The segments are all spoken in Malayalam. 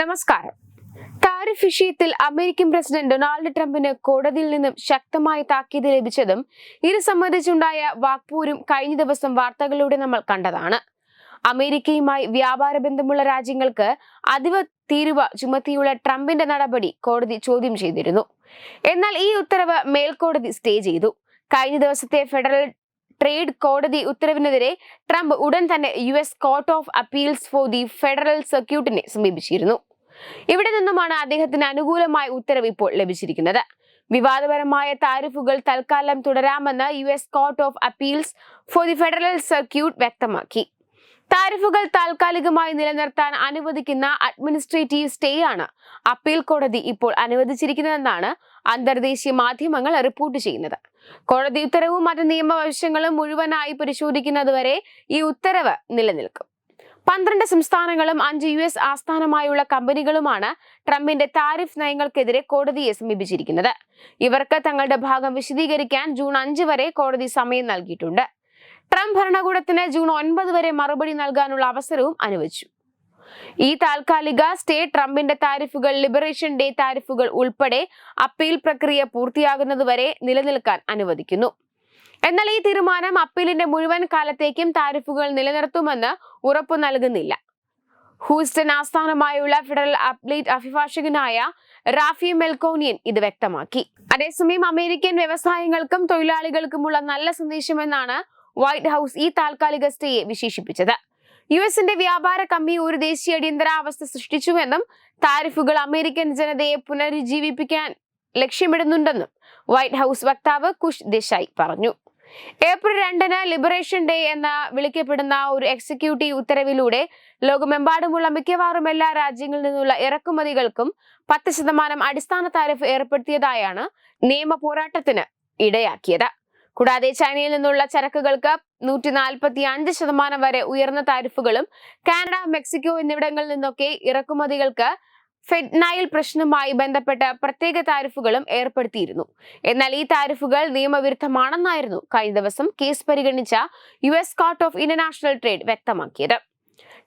നമസ്കാരം. താരിഫ് വിഷയത്തിൽ അമേരിക്കൻ പ്രസിഡന്റ് ഡൊണാൾഡ് ട്രംപിന് കോടതിയിൽ നിന്നും ശക്തമായ താക്കീത് ലഭിച്ചതും ഇത് സംബന്ധിച്ചുണ്ടായ വാക്പൂരും കഴിഞ്ഞ ദിവസം വാർത്തകളിലൂടെ നമ്മൾ കണ്ടതാണ്. അമേരിക്കയുമായി വ്യാപാര ബന്ധമുള്ള രാജ്യങ്ങൾക്ക് അതിവ തീരുവ ചുമത്തിയുള്ള ട്രംപിന്റെ നടപടി കോടതി ചോദ്യം ചെയ്തിരുന്നു. എന്നാൽ ഈ ഉത്തരവ് മേൽക്കോടതി സ്റ്റേ ചെയ്തു. കഴിഞ്ഞ ദിവസത്തെ ഫെഡറൽ ട്രേഡ് കോടതി ഉത്തരവിനെതിരെ ട്രംപ് ഉടൻ തന്നെ U S court of appeals for the federal സർക്യൂട്ടിനെ സമീപിച്ചിരുന്നു. ഇവിടെ നിന്നുമാണ് അദ്ദേഹത്തിന് അനുകൂലമായ ഉത്തരവ് ഇപ്പോൾ ലഭിച്ചിരിക്കുന്നത്. വിവാദപരമായ താരിഫുകൾ തൽക്കാലം തുടരാമെന്ന് U S court of appeals for the federal circuit വ്യക്തമാക്കി. താരിഫുകൾ താൽക്കാലികമായി നിലനിർത്താൻ അനുവദിക്കുന്ന അഡ്മിനിസ്ട്രേറ്റീവ് സ്റ്റേ ആണ് അപ്പീൽ കോടതി ഇപ്പോൾ അനുവദിച്ചിരിക്കുന്നതെന്നാണ് അന്തർദേശീയ മാധ്യമങ്ങൾ റിപ്പോർട്ട് ചെയ്യുന്നത്. കോടതി ഉത്തരവും മറ്റ് നിയമവശങ്ങളും മുഴുവനായി പരിശോധിക്കുന്നതുവരെ ഈ ഉത്തരവ് നിലനിൽക്കും. പന്ത്രണ്ട് സംസ്ഥാനങ്ങളും അഞ്ച് യു എസ് ആസ്ഥാനമായുള്ള കമ്പനികളുമാണ് ട്രംപിന്റെ താരിഫ് നയങ്ങൾക്കെതിരെ കോടതിയെ സമീപിച്ചിരിക്കുന്നത്. ഇവർക്ക് തങ്ങളുടെ ഭാഗം വിശദീകരിക്കാൻ ജൂൺ അഞ്ച് വരെ കോടതി സമയം നൽകിയിട്ടുണ്ട്. ട്രംപ് ഭരണകൂടത്തിന് ജൂൺ ഒൻപത് വരെ മറുപടി നൽകാനുള്ള അവസരവും അനുവദിച്ചു. ഈ താൽക്കാലിക സ്റ്റേ ട്രംപിന്റെ താരിഫുകൾ ലിബറേഷൻ ഡേ താരിഫുകൾ ഉൾപ്പെടെ അപ്പീൽ പ്രക്രിയ പൂർത്തിയാകുന്നതുവരെ നിലനിൽക്കാൻ അനുവദിക്കുന്നു. എന്നാൽ ഈ തീരുമാനം അപ്പീലിന്റെ മുഴുവൻ കാലത്തേക്കും താരിഫുകൾ നിലനിർത്തുമെന്ന് ഉറപ്പു നൽകുന്നില്ല. ഹൂസ്റ്റൺ ആസ്ഥാനമായുള്ള ഫെഡറൽ അപ്ലീറ്റ് അഭിഭാഷകനായ റാഫി മെൽക്കോനിയൻ ഇത് വ്യക്തമാക്കി. അതേസമയം അമേരിക്കൻ വ്യവസായങ്ങൾക്കും തൊഴിലാളികൾക്കുമുള്ള നല്ല സന്ദേശമെന്നാണ് വൈറ്റ് ഹൗസ് ഈ താൽക്കാലിക സ്റ്റേയെ വിശേഷിപ്പിച്ചത്. യു എസിന്റെ വ്യാപാര കമ്മി ഒരു ദേശീയ അടിയന്തരാവസ്ഥ സൃഷ്ടിച്ചുവെന്നും താരിഫുകൾ അമേരിക്കൻ ജനതയെ പുനരുജ്ജീവിപ്പിക്കാൻ ലക്ഷ്യമിടുന്നുണ്ടെന്നും വൈറ്റ് ഹൗസ് വക്താവ് കുഷ് ദേശായി പറഞ്ഞു. ഏപ്രിൽ രണ്ടിന് ലിബറേഷൻ ഡേ എന്ന വിളിക്കപ്പെടുന്ന ഒരു എക്സിക്യൂട്ടീവ് ഉത്തരവിലൂടെ ലോകമെമ്പാടുമുള്ള മിക്കവാറും എല്ലാ രാജ്യങ്ങളിൽ നിന്നുള്ള ഇറക്കുമതികൾക്കും പത്ത് ശതമാനം അടിസ്ഥാന താരിഫ് ഏർപ്പെടുത്തിയതായാണ് നിയമ പോരാട്ടത്തിന് ഇടയാക്കിയത്. കൂടാതെ ചൈനയിൽ നിന്നുള്ള ചരക്കുകൾക്ക് നൂറ്റി നാൽപ്പത്തി അഞ്ച് ശതമാനം വരെ ഉയർന്ന താരിഫുകളും കാനഡ മെക്സിക്കോ എന്നിവിടങ്ങളിൽ നിന്നൊക്കെ ഇറക്കുമതികൾക്ക് ഫെഡ്നൈൽ പ്രശ്നവുമായി ബന്ധപ്പെട്ട് പ്രത്യേക താരിഫുകളും ഏർപ്പെടുത്തിയിരുന്നു. എന്നാൽ ഈ താരിഫുകൾ നിയമവിരുദ്ധമാണെന്നായിരുന്നു കഴിഞ്ഞ ദിവസം കേസ് പരിഗണിച്ച U S court of international trade വ്യക്തമാക്കിയത്.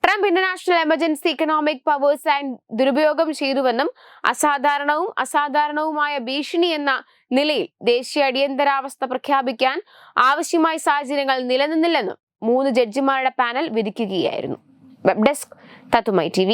Trump international emergency economic powers and ദുരുപയോഗം ചെയ്തുവെന്നും അസാധാരണവും അസാധാരണവുമായ ഭീഷണി എന്ന നിലയിൽ ദേശീയ അടിയന്തരാവസ്ഥ പ്രഖ്യാപിക്കാൻ ആവശ്യമായ സാഹചര്യങ്ങൾ നിലനിന്നില്ലെന്നും മൂന്ന് ജഡ്ജിമാരുടെ പാനൽ വിധിക്കുകയായിരുന്നു. വെബ് ഡെസ്ക് തത്തുമൈ ടി